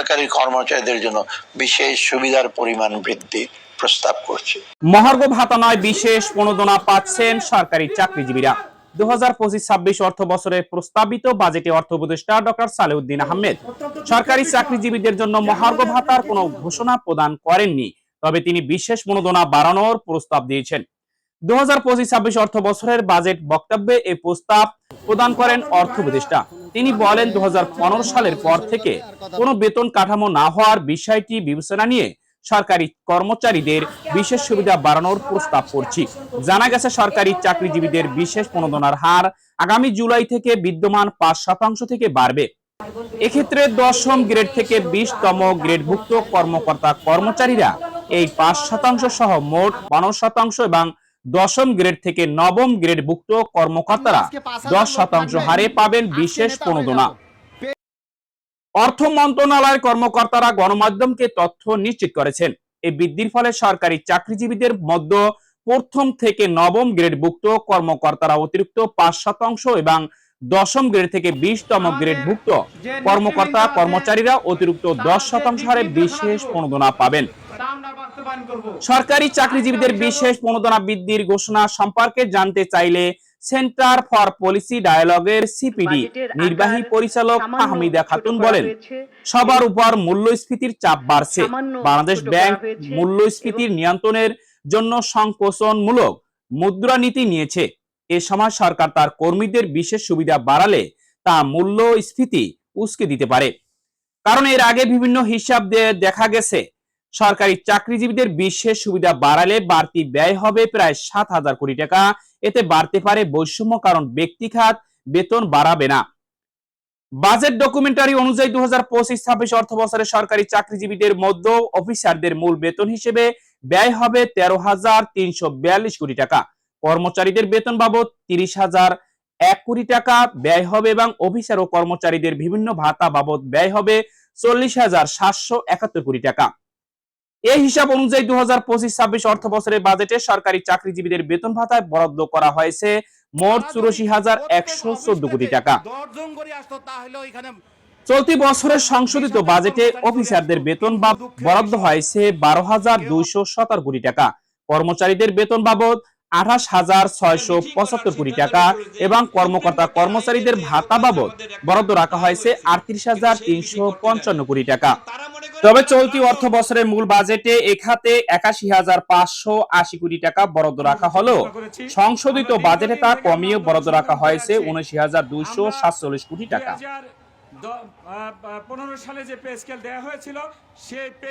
সরকারি কর্মচারীদের জন্য বিশেষ সুবিধার পরিমাণ বৃদ্ধি প্রস্তাব করছে। মহার্ঘ ভাতা নয় বিশেষ প্রণোদনা পাচ্ছেন সরকারি চাকরিজীবীরা। দু হাজার পঁচিশ ছাব্বিশ অর্থ প্রস্তাবিত বাজেটে অর্থ উপদেষ্টা ডক্টর সালেউদ্দিন আহমেদ, সরকারি চাকরিজীবীদের জন্য ভাতার কোনো ঘোষণা প্রদান করেননি, তবে তিনি বিশেষ প্রণোদনা বাড়ানোর প্রস্তাব দিয়েছেন। দু হাজার পঁচিশ ছাব্বিশ অর্থ বছরের বাজেট বক্তব্যে এই প্রস্তাব প্রদান করেন অর্থ উপদেষ্টা। তিনি বলেন দু হাজার পনেরো সালের পর থেকে কোনো বেতন কাঠামো না হওয়ার বিষয়টি বিবেচনা নিয়ে সরকারি কর্মচারীদের বিশেষ সুবিধা বাড়ানোর প্রস্তাব করছি। জানা গেছে সরকারি চাকরিজীবীদের বিশেষ প্রণোদনার হার আগামী জুলাই থেকে বিদ্যমান পাঁচ শতাংশ থেকে বাড়বে। এক্ষেত্রে দশম গ্রেড থেকে বিশতম গ্রেডভুক্ত কর্মকর্তা কর্মচারীরা এই পাঁচ শতাংশ সহ মোট পনেরো শতাংশ এবং দশম গ্রেড থেকে নবম গ্রেডভুক্ত কর্মকর্তারা দশ শতাংশ হারে পাবেন বিশেষ প্রণোদনা অর্থ মন্ত্রণালয়ের কর্মকর্তারা গণমাধ্যমকে তথ্য নিশ্চিত করেছেন। এই বৃদ্ধির ফলে সরকারি চাকরিজীবীদের মধ্যে প্রথম থেকে নবম গ্রেডভুক্ত কর্মকর্তারা অতিরিক্ত পাঁচ শতাংশ এবং দশম গ্রেড থেকে বিশতম গ্রেডভুক্ত কর্মকর্তা কর্মচারীরা অতিরিক্ত দশ শতাংশ হারে বিশেষ প্রণোদনা পাবেন। সরকারি চাকরিজীবীদের বিশেষ প্রণোদনা বৃদ্ধির ঘোষণা সম্পর্কে জানতে চাইলে সেন্টার ফর পলিসি ডায়ালগের সিপিডি নির্বাহী পরিচালক আহমিদা খাতুন বলেন সবার উপর মূল্যস্ফীতির চাপ বাড়ছে। বাংলাদেশ ব্যাংক মূল্যস্ফীতির নিয়ন্ত্রণের জন্য সংকোচনমূলক মুদ্রানীতি নিয়েছে। এ সময় সরকার তার কর্মীদের বিশেষ সুবিধা বাড়ালে তা মূল্যস্ফীতি উস্কে দিতে পারে। কারণ এর আগে বিভিন্ন হিসাব দিয়ে দেখা গেছে সরকারি চাকরিজীবীদের বিশেষ সুবিধা বাড়ালে বাড়তি ব্যয় হবে প্রায় সাত হাজার কোটি টাকা। এতে বাড়তে পারে বৈষম্য কারণ ব্যক্তিখাত বেতন বাড়াবে না। বাজেট ডকুমেন্টারি অনুযায়ী দু হাজার পঁচিশ, ছাব্বিশ অর্থ বছরে সরকারি চাকরিজীবীদের মধ্যে অফিসারদের মূল বেতন হিসেবে ব্যয় হবে তেরো হাজার তিনশো বিয়াল্লিশ কোটি টাকা। কর্মচারীদের বেতন বাবদ তিরিশ হাজার এক কোটি টাকা ব্যয় হবে এবং অফিসার ও কর্মচারীদের বিভিন্ন ভাতা বাবদ ব্যয় হবে চল্লিশ হাজার সাতশো একাত্তর কোটি টাকা। এই হিসাব অনুযায়ী দু হাজার পঁচিশ ছাব্বিশ অর্থ বছরের বাজেটে সরকারি চাকরিজীবীদের বেতন ভাতায় বরাদ্দ করা হয়েছে মোট চুরাশি হাজার একশো চোদ্দ কোটি টাকা। চলতি বছরের সংশোধিত বাজেটে অফিসারদের বেতন বরাদ্দ হয়েছে বারো হাজার দুইশো সতেরো কোটি টাকা। কর্মচারীদের বেতন বাবদ আঠাশ হাজার ছয়শো পঁচাত্তর কোটি টাকা এবং কর্মকর্তা কর্মচারীদের ভাতা বাবদ বরাদ্দ রাখা হয়েছে আটত্রিশ হাজার তিনশো পঞ্চান্ন কোটি টাকা। তবে চলতি অর্থ বছরের মূল বাজেটে এখাতে একাশি হাজার পাঁচশো আশি কোটি টাকা বরাদ্দ রাখা হলো। সংশোধিত বাজেটে তা কমিয়ে বরাদ্দ রাখা হয়েছে উনআশি হাজার দুইশো সাতচল্লিশ কোটি টাকা। পনেরো সালে যে পে স্কেল দেওয়া হয়েছিল, সেই পে